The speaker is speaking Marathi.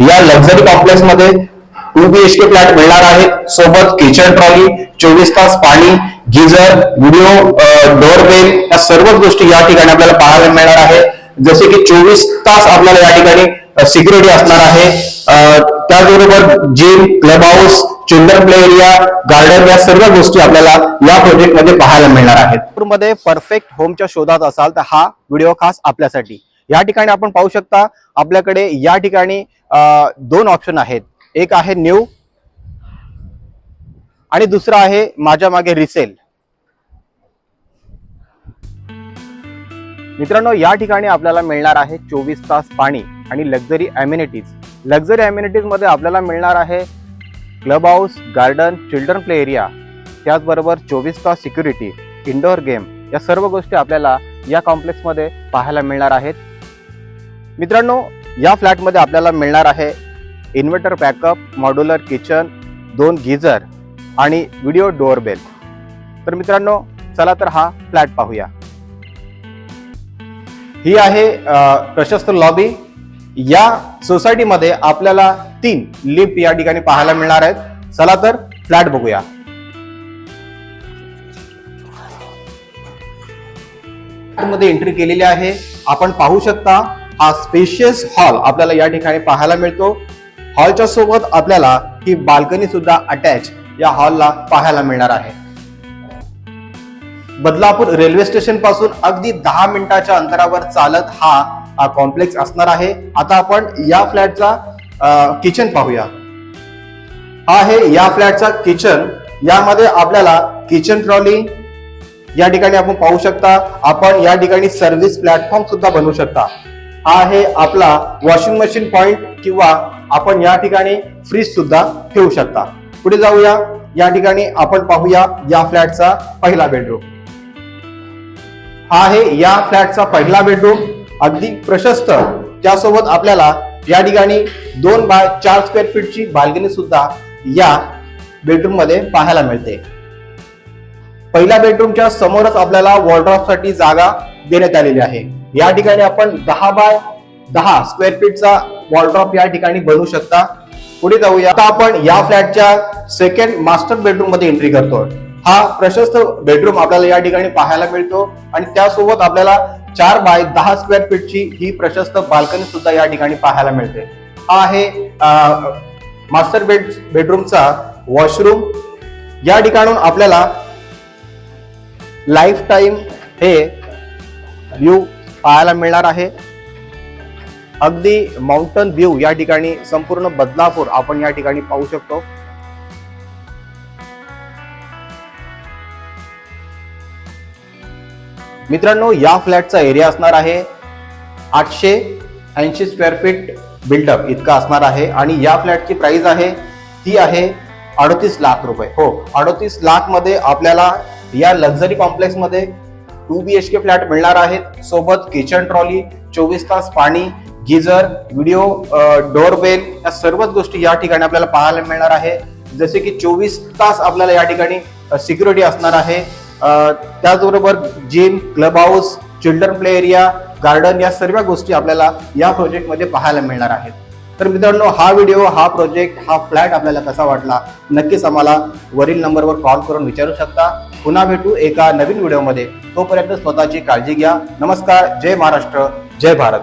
या luxury कॉम्प्लेक्समध्ये two B H K flat मिळणार आहे. सोबत किचन ट्रॉली चोवीस तास पाणी गिझर व्हिडिओ डोअरबेल या सर्वच गोष्टी या ठिकाणी आपल्याला पाहायला मिळणार आहे. जसे की चोवीस तास आपल्याला या ठिकाणी सिक्युरिटी असणार आहे. त्याचबरोबर gym club house children play area garden या सर्व गोष्टी आपल्याला या प्रोजेक्टमध्ये पाहायला मिळणार आहेत. मध्ये परफेक्ट होमच्या शोधात असाल तर हा व्हिडिओ खास आपल्यासाठी. या ठिकाणी आपण पाहू शकता आपल्याकडे या ठिकाणी दोन ऑप्शन आहेत. एक आहे न्यू आणि दुसरा आहे माझ्या मागे रिसेल मित्रांनो या ठिकाणी आपल्याला मिळणार आहे चोवीस तास पाणी आणि लक्झरी अम्युनिटीज लक्झरी अम्युनिटीजमध्ये आपल्याला मिळणार आहे club house garden children play area त्याचबरोबर चोवीस तास सिक्युरिटी इंडोअर गेम या सर्व गोष्टी आपल्याला या कॉम्प्लेक्समध्ये पाहायला मिळणार आहेत. मित्रांनो या फ्लॅटमध्ये आपल्याला मिळणार आहे इन्व्हर्टर बॅकअप मॉड्युलर किचन दोन गिझर आणि व्हिडिओ डोअरबेल. तर मित्रांनो चला तर हा फ्लॅट पाहूया. ही आहे प्रशस्त लॉबी. या सोसायटीमध्ये आपल्याला तीन लिफ्ट या ठिकाणी पाहायला मिळणार आहेत. चला तर फ्लॅट बघूया. मध्ये एंट्री केलेली आहे. आपण पाहू शकता हा स्पेशियस हॉल आपल्याला या ठिकाणी पाहायला मिळतो. हॉलच्या सोबत आपल्याला ही बाल्कनी सुद्धा अटॅच या हॉलला पाहायला मिळणार आहे. बदलापूर रेल्वे स्टेशनपासून अगदी दहा मिनिटाच्या अंतरावर चालत हा कॉम्प्लेक्स असणार आहे. आता आपण या फ्लॅटचा किचन पाहूया. हा आहे या फ्लॅटचा किचन यामध्ये आपल्याला किचन ट्रॉली या ठिकाणी आपण पाहू शकता. आपण या ठिकाणी सर्व्हिस प्लॅटफॉर्म सुद्धा बनवू शकता. हा आहे आपला वॉशिंग मशीन पॉइंट किंवा आपण या ठिकाणी फ्रीज सुद्धा ठेवू शकता. पुढे जाऊया. या ठिकाणी आपण पाहूया या फ्लॅटचा पहिला बेडरूम हा आहे या फ्लॅटचा पहिला बेडरूम अगदी प्रशस्त. त्यासोबत आपल्याला या ठिकाणी दोन बाय चार स्क्वेअर फीटची बाल्कनी सुद्धा या बेडरूममध्ये पाहायला मिळते. पहिल्या बेडरूमच्या समोरच आपल्याला वॉर्ड्रॉपसाठी जागा देण्यात आलेली आहे. या ठिकाणी आपण दहा बाय दहा स्क्वेअर फीटचा वॉलड्रॉप या ठिकाणी बनवू शकता. पुढे जाऊया. आता आपण या फ्लॅटच्या सेकंड मास्टर बेडरूममध्ये एंट्री करतो हा प्रशस्त बेडरूम आपल्याला या ठिकाणी पाहायला मिळतो आणि त्यासोबत आपल्याला चार बाय दहा स्क्वेअर फीटची ही प्रशस्त बाल्कनी सुद्धा या ठिकाणी पाहायला मिळते. हा आहे मास्टर बेड बेडरूमचा वॉशरूम या ठिकाणून आपल्याला लाईफ टाईम हे व्ह्यू पाहायला मिळणार आहे. अगदी माउंटन व्ह्यू या ठिकाणी संपूर्ण बदलापूर आपण या ठिकाणी पाहू शकतो. मित्रांनो या फ्लॅटचा एरिया असणार आहे आठशे ऐंशी स्क्वेअर फीट बिल्डअप इतका असणार आहे आणि या फ्लॅटची प्राइस आहे ती आहे अडतीस लाख रुपये. हो अडतीस लाखमध्ये आपल्याला या luxury कॉम्प्लेक्समध्ये two B H K flat मिळणार आहेत. सोबत किचन ट्रॉली चोवीस तास पाणी गिझर व्हिडिओ डोअरबेल या सर्वच गोष्टी या ठिकाणी आपल्याला पाहायला मिळणार आहे. जसे की चोवीस तास आपल्याला या ठिकाणी सिक्युरिटी असणार आहे. त्याचबरोबर gym club house children play area garden या सर्व गोष्टी आपल्याला या प्रोजेक्टमध्ये पाहायला मिळणार आहेत. तर मित्रांनो हा व्हिडिओ हा प्रोजेक्ट हा फ्लॅट आपल्याला कसा वाटला? नक्कीच आम्हाला वरील नंबरवर कॉल करून विचारू शकता. पुन्हा भेटू एका नवीन व्हिडिओमध्ये. तोपर्यंत स्वतःची काळजी घ्या. नमस्कार. जय महाराष्ट्र. जय भारत.